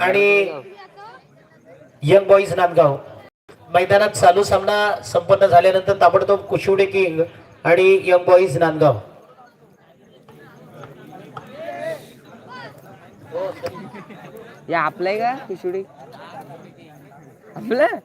आणि young boys Nandgaon. मैदानात चालू सामना संपन्न झाल्यानंतर ताबडतोब कुशिवडे किंग आणि यंग बॉईज नांदगाव. हे आपलंय का पिशुडी आपलं?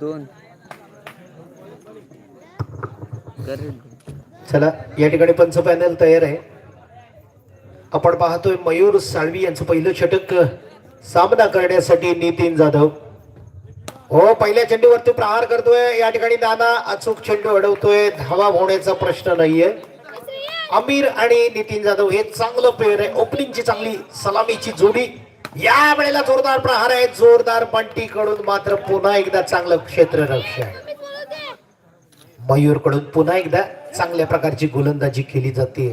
दोन. चला या ठिकाणी पंच पॅनल तयार आहे. आपण पाहतोय मयूर साळवी यांचं पहिलं षटक सामना करण्यासाठी नितीन जाधव. हो पहिल्या चेंडूवरती प्रहार करतोय. या ठिकाणी नाना अचूक चेंडू अडवतोय. धावा होण्याचा प्रश्न नाहीये. अमीर आणि नितीन जाधव हे चांगलं पेअर आहे. ओपनिंगची चांगली सलामीची जोडी. या वेळेला जोरदार प्रहार आहे. जोरदार बंटी कडून मात्र पुन्हा एकदा चांगलं क्षेत्ररक्षण मयूरकडून पुन्हा एकदा चांगल्या प्रकारची गोलंदाजी केली जाते.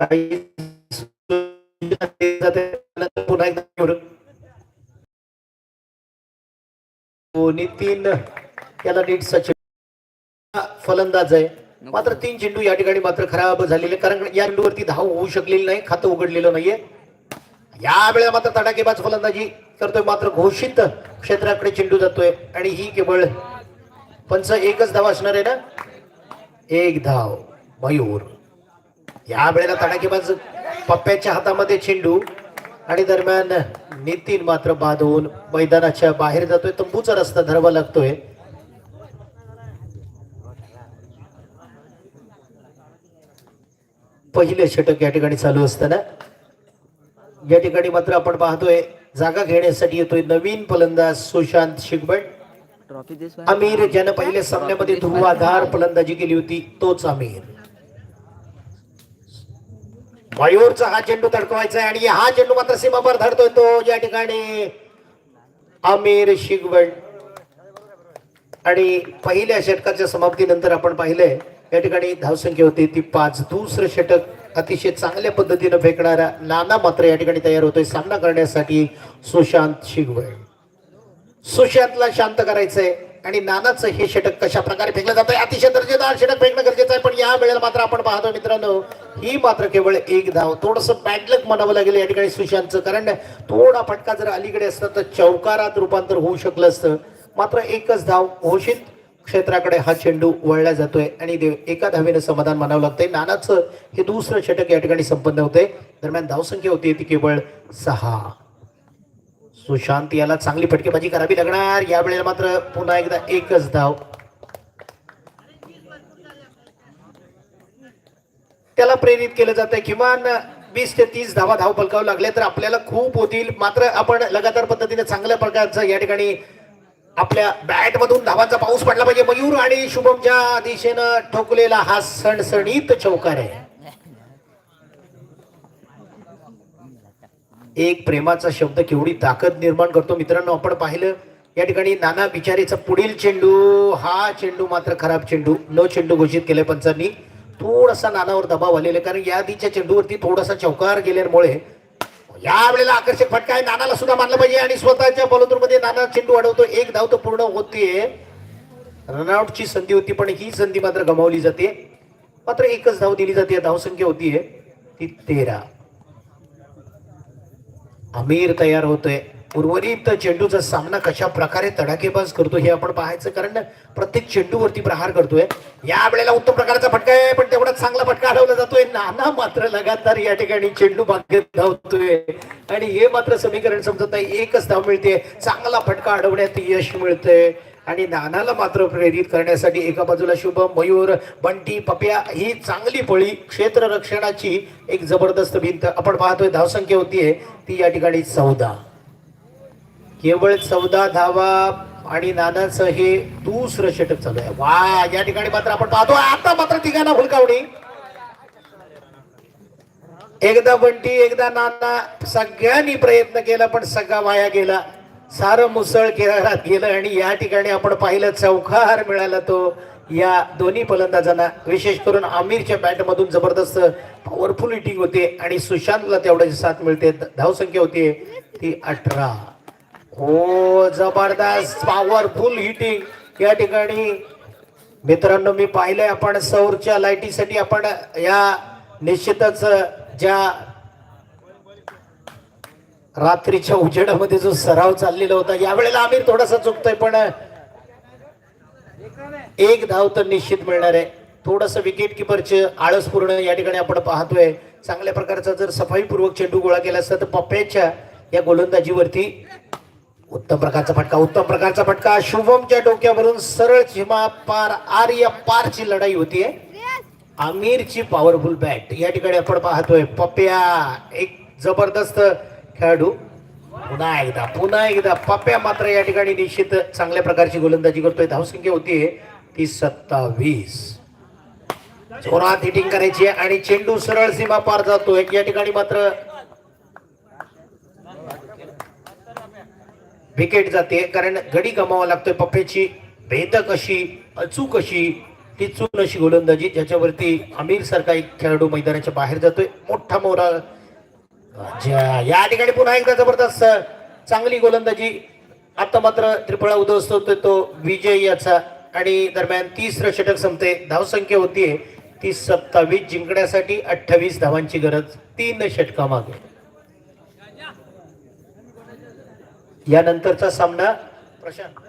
काही पुन्हा एकदा नितीन याला नीट सचिन. फलंदाज आहे. मात्र तीन चेंडू या ठिकाणी मात्र खराब झालेले कारण या चेंडूवरती धाव होऊ शकलेली नाही खातं उघडलेलं नाहीये. या वेळेला मात्र तडाखेबाज फलंदाजी करतोय. मात्र घोषित क्षेत्राकडे चेंडू जातोय. आणि ही केवळ पंच एकच धाव असणार आहे ना? एक धाव मयूर. या वेळेला तडाखेबाज पप्प्याच्या हातामध्ये चेंडू आणि दरम्यान नितीन मात्र बाद होऊन मैदानाच्या बाहेर जातोय. तंबूचा रस्ता धरावा लागतोय. पहिले षटक या ठिकाणी चालू असताना. या ठिकाणी मात्र आपण पाहतोय जागा घेण्यासाठी येतोय नवीन फलंदाज सुशांत शिगबट अमीर ज्यानं पहिल्या सामन्यामध्ये ध्रुवाधार फलंदाजी केली होती तोच अमीर मयूरचा हा चेंडू तडकवायचा आहे आणि हा चेंडू मात्र सीमापर धरतोय तो या ठिकाणी. आमिर शिगवण. आणि पहिल्या षटकाच्या समाप्तीनंतर आपण पाहिलंय या ठिकाणी धावसंख्या होती ती पाच. दुसरं षटक अतिशय चांगल्या पद्धतीनं फेकणारा नाना मात्र या ठिकाणी तयार होतोय सामना करण्यासाठी सुशांत शिगवण. सुशांतला शांत करायचंय. आणि नानाचं हे षटक कशा प्रकारे फेकलं जातंय? अतिशय दर्जेदार षटक फेकणं गरजेचं आहे पण या वेळेला मात्र आपण पाहतो मित्रांनो ही मात्र केवळ एक धाव. थोडस बॅडलक म्हणावं लागेल या ठिकाणी सुशांतचं कारण थोडा फटका जर अलीकडे असता तर चौकारात रूपांतर होऊ शकलं असतं. मात्र एकच धाव घोषित क्षेत्राकडे हा चेंडू वळला जातोय आणि देव एका धावेनं समाधान मानावं लागतंय. नानाचं हे दुसरं षटक या ठिकाणी संपन्न होतंय. दरम्यान धावसंख्या होती ती केवळ सहा. सुशांत याला चांगली फटकेबाजी करावी लागणार. या वेळेला मात्र पुन्हा एकदा एकच धाव. त्याला प्रेरित केलं जातं किमान वीस ते तीस धावा धाव पलकावं लागले तर आपल्याला खूप होतील. मात्र आपण लगातार पद्धतीने चांगल्या प्रकारचं या ठिकाणी आपल्या बॅट मधून धावांचा पाऊस पडला पाहिजे. मयूर आणि शुभमच्या दिशेनं ठोकलेला हा सणसणीत चौकार आहे. एक प्रेमाचा शब्द केवढी ताकद निर्माण करतो. मित्रांनो आपण पाहिलं या ठिकाणी नाना बिचारीचा पुढील चेंडू हा चेंडू मात्र खराब चेंडू न चेंडू घोषित केले पंचांनी. थोडासा नानावर दबाव आलेला आहे. कारण या आधीच्या चेंडूवरती थोडासा चौकार गेल्यामुळे या वेळेला आकर्षक फटका आहे. नानाला सुद्धा मानलं पाहिजे आणि स्वतःच्या मध्ये नाना चेंडू अडवतो. एक धाव तर पूर्ण होते रनआउटची संधी होती पण ही संधी मात्र गमावली जाते. मात्र एकच धाव दिली जाते. धावसंख्या होतीये ती तेरा. आमिर तयार होतोय. उर्वरित चेंडूचा सामना कशा प्रकारे तडाखेबाज करतो हे आपण पाहायचं कारण प्रत्येक चेंडूवरती प्रहार करतोय. या वेळेला उत्तम प्रकारचा फटका आहे पण तेवढाच चांगला फटका अडवला जातोय. नाना मात्र लगातार या ठिकाणी चेंडू बागेत धावतोय. आणि हे मात्र समीकरण समजत नाही. एकच धाव मिळते. चांगला फटका अडवण्यात यश मिळतंय. आणि नानाला मात्र प्रेरित करण्यासाठी एका बाजूला शुभम मयूर बंटी पप्या ही चांगली पळी क्षेत्ररक्षणाची एक जबरदस्त भिंत आपण पाहतोय. धावसंख्या होतीये ती या ठिकाणी चौदा. केवळ चौदा धावा आणि नानाचं हे दुसरं षटक चालू आहे. वा या ठिकाणी मात्र आपण पाहतो आता मात्र तिघांना हुलकावणी. एकदा बंटी एकदा नाना सगळ्यांनी प्रयत्न केला पण सगळा वाया गेला. सारं मुसळ केरळात गेलं आणि या ठिकाणी आपण पाहिलं चौकार मिळाला तो. या दोन्ही फलंदाजांना विशेष करून आमिरच्या बॅटमधून जबरदस्त पॉवरफुल हिटिंग होते आणि सुशांतला तेवढ्याची साथ मिळते. धावसंख्या होती ती अठरा. हो जबरदस्त पॉवरफुल हिटिंग या ठिकाणी मित्रांनो मी पाहिलंय आपण सौरच्या लाईटीसाठी आपण या निश्चितच ज्या रात्रीच्या उजेडामध्ये जो सराव चाललेला होता यावेळेला आमिर थोडासा चुकतोय पण एक धाव तर निश्चित मिळणार आहे. थोडस विकेट किपरचे आळस पूर्ण या ठिकाणी आपण पाहतोय. चांगल्या प्रकारचा जर सफाईपूर्वक चेंडू गोळा केला असता तर पप्प्याच्या या गोलंदाजीवरती उत्तम प्रकारचा फटका उत्तम प्रकारचा फटका. शुभमच्या डोक्यावरून सरळ झिमा पार आर्य पारची लढाई होतीये. आमिरची पॉवरफुल बॅट या ठिकाणी आपण पाहतोय पप्प्या एक जबरदस्त खेळाडू. पुन्हा एकदा पुन्हा एकदा. पप्प्या मात्र या ठिकाणी निश्चित चांगल्या प्रकारची गोलंदाजी करतोय. धावसंख्या होतीये. ती सत्तावीस. जोरात हिटिंग करायची आहे आणि चेंडू सरळ सीमा पार जातोय. या ठिकाणी मात्र विकेट जाते कारण गडी गमावा लागतोय. पप्प्याची भेदक अशी अचूक अशी ती चूक अशी गोलंदाजी ज्याच्यावरती आमिर सारखा एक खेळाडू मैदानाच्या बाहेर जातोय. मोठा मोरा अच्छा या ठिकाणी पुन्हा एकदा जबरदस्त चांगली गोलंदाजी. आता मात्र त्रिफळा उद्ध्वस्त होतोय तो विजय याचा. आणि दरम्यान तीस षटक संपते. धावसंख्या होतीये. ती सत्तावीस जिंकण्यासाठी अठ्ठावीस धावांची गरज. तीन षटका मागे यानंतरचा सामना प्रशांत.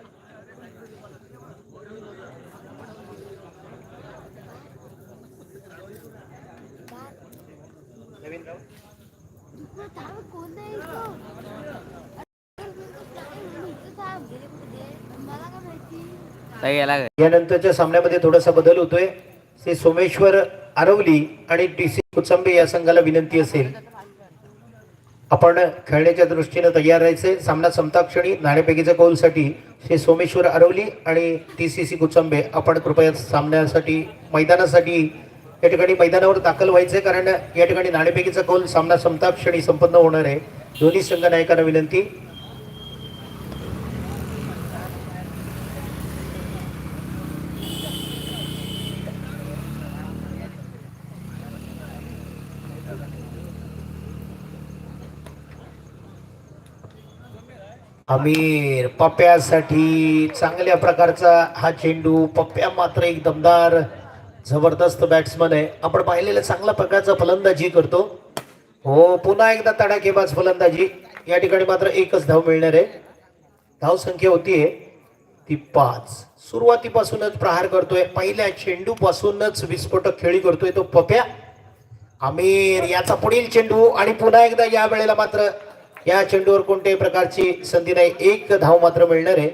नवीन राव. यानंतरच्या सामन्यामध्ये थोडासा बदल होतोय. श्री सोमेश्वर आरवली आणि टी सी कुचंबे या संघाला विनंती असेल. आपण खेळण्याच्या दृष्टीने तयार राहायचे सामना संपता क्षणी नाणेफेकीच्या कौलसाठी श्री सोमेश्वर आरवली आणि टी सी सी कुचंबे आपण कृपया सामन्यासाठी मैदानासाठी या ठिकाणी मैदानावर दाखल व्हायचे कारण या ठिकाणी नाणेफेकीचा कौल सामना संपता क्षणी संपन्न होणार आहे. दोन्ही संघ नायकांना विनंती. आमिर पप्प्यासाठी चांगल्या प्रकारचा हा चेंडू पप्प्या मात्र एक दमदार जबरदस्त बॅट्समन आहे. आपण पाहिलेलं चांगला प्रकारचा फलंदाजी करतो. हो पुन्हा एकदा तडाखेबाज फलंदाजी. या ठिकाणी मात्र एकच धाव मिळणार आहे. धाव संख्या होती ती पाच. सुरुवातीपासूनच प्रहार करतोय. पहिल्या चेंडूपासूनच विस्फोटक खेळी करतोय तो पप्या. आमिर याचा पुढील चेंडू आणि पुन्हा एकदा या वेळेला मात्र या चेंडूवर कोणत्याही प्रकारची संधी नाही. एक धाव मात्र मिळणार आहे.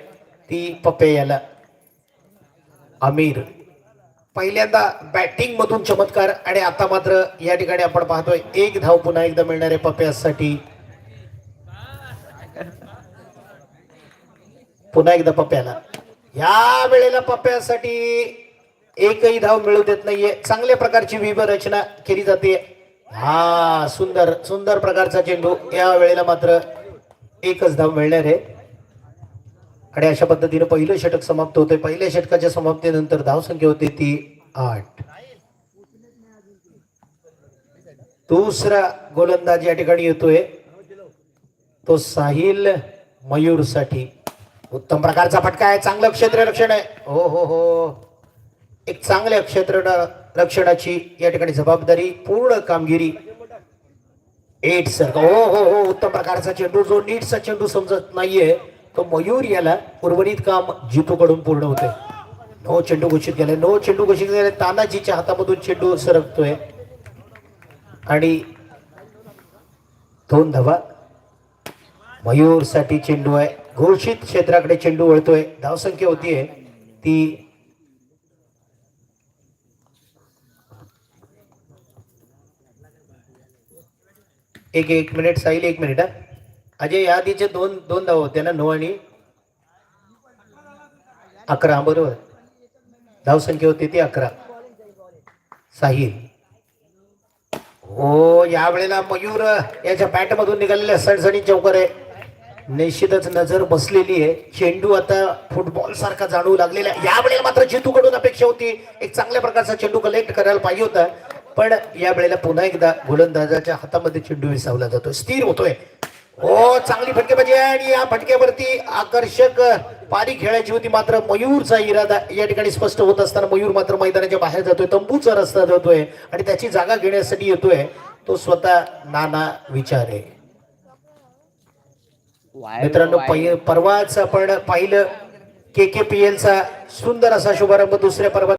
ती पप्पे याला. आमिर. पहिल्यांदा बॅटिंग मधून चमत्कार आणि आता मात्र या ठिकाणी आपण पाहतोय एक धाव पुन्हा एकदा मिळणार आहे पप्प्यासाठी. पुन्हा एकदा पप्प्याला. या वेळेला पप्प्यासाठी एकही धाव मिळू देत नाहीये. चांगल्या प्रकारची विभ रचना केली जाते. हा सुंदर सुंदर प्रकारचा चेंडू या वेळेला मात्र एकच धाव मिळणार आहे. आणि अशा पद्धतीने पहिलं षटक समाप्त होते पहिल्या षटकाच्या समाप्तीनंतर धावसंख्या होते ती आठ. दुसरा गोलंदाज या ठिकाणी येतोय. तो साहिल मयूरसाठी उत्तम प्रकारचा फटका आहे. चांगलं क्षेत्ररक्षण आहे. हो हो हो. एक चांगल्या क्षेत्र रक्षणाची या ठिकाणी जबाबदारी पूर्ण कामगिरी. एट सर हो हो हो. उत्तम प्रकारचा चेंडू. जो नीटचा चेंडू समजत नाहीये तो मयूर याला उर्वरित काम जितूकडून पूर्ण होते नो चेंडू घोषित केलाय. नो चेंडू घोषित केलाय. तानाजीच्या हातामधून चेंडू सरकतोय. आणि दोन धावा. मयूरसाठी चेंडू आहे. घोषित क्षेत्राकडे चेंडू वळतोय. धावसंख्या होतीये. ती एक एक मिनिट साईल एक मिनिट हा. अजय या आधीचे दोन दोन धाव होते ना नऊ आणि अकरा बरोबर? धावसंख्या होती ती अकरा. साहिल हो यावेळेला मयूर याच्या बॅट मधून निघालेल्या सणसणी चौकर आहे. निश्चितच नजर बसलेली आहे. चेंडू आता फुटबॉल सारखा जाणवू लागलेला आहे. यावेळेला मात्र चेंडूकडून अपेक्षा होती एक चांगल्या प्रकारचा चेंडू कलेक्ट करायला पाहिजे होता. पण या वेळेला पुन्हा एकदा गोलंदाजाच्या हातामध्ये चेंडू विसावला जातो स्थिर होतोय. हो चांगली फटकेबाजी आहे आणि या फटक्यावरती आकर्षक पारी खेळायची होती. मात्र मयूरचा इरादा या ठिकाणी स्पष्ट होत असताना मयूर मात्र मैदानाच्या बाहेर जातोय. तंबूचा रस्ता जातोय आणि त्याची जागा घेण्यासाठी येतोय. तो स्वतः नाना विचार. मित्रांनो परवाच आपण पाहिलं. के के पी एलचा सुंदर असा शुभारंभ दुसऱ्या पर्वात